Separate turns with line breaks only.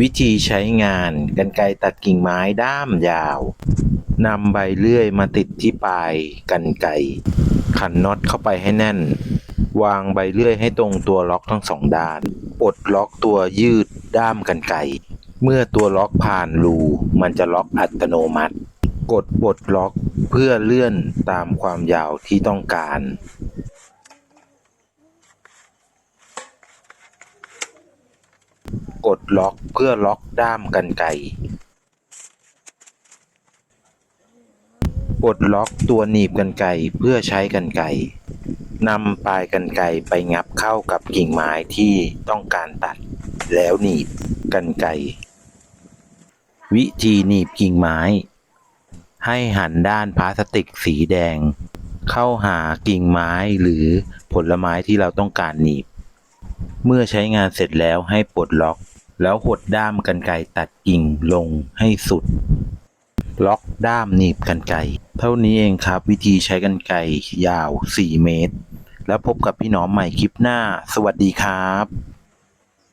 วิธีใช้งานกรรไกรตัดกิ่งไม้ด้ามยาวนำใบเลื่อยมาติดที่ปลายกรรไกรขันน็อตเข้าไปให้แน่น วางใบเลื่อยให้ตรงตัวล็อกทั้งสองด้านปลดล็อกตัวยืดด้ามกรรไกรเมื่อตัวล็อกผ่านรูมันจะล็อกอัตโนมัติ กดปลดล็อกเพื่อเลื่อนตามความยาวที่ต้องการ กดล็อกเพื่อล็อกด้ามกรรไกรปลดล็อกตัวหนีบกรรไกรเพื่อใช้กรรไกรนำปลายกรรไกรไปงับเข้ากับกิ่งไม้ที่ต้องการตัด แล้วหนีบกรรไกรวิธีหนีบกิ่งไม้ ให้หันด้านพลาสติกสีแดง เข้าหากิ่งไม้หรือผลไม้ที่เราต้องการหนีบ เมื่อใช้งานเสร็จแล้วให้ปลดล็อก แล้วหดด้ามกันไกตัดกิ่งลงให้สุด ล็อกด้ามหนีบกันไกเท่านี้เองครับ วิธีใช้กันไกยาว 4 เมตร แล้วพบกับพี่น้องใหม่คลิปหน้า สวัสดีครับ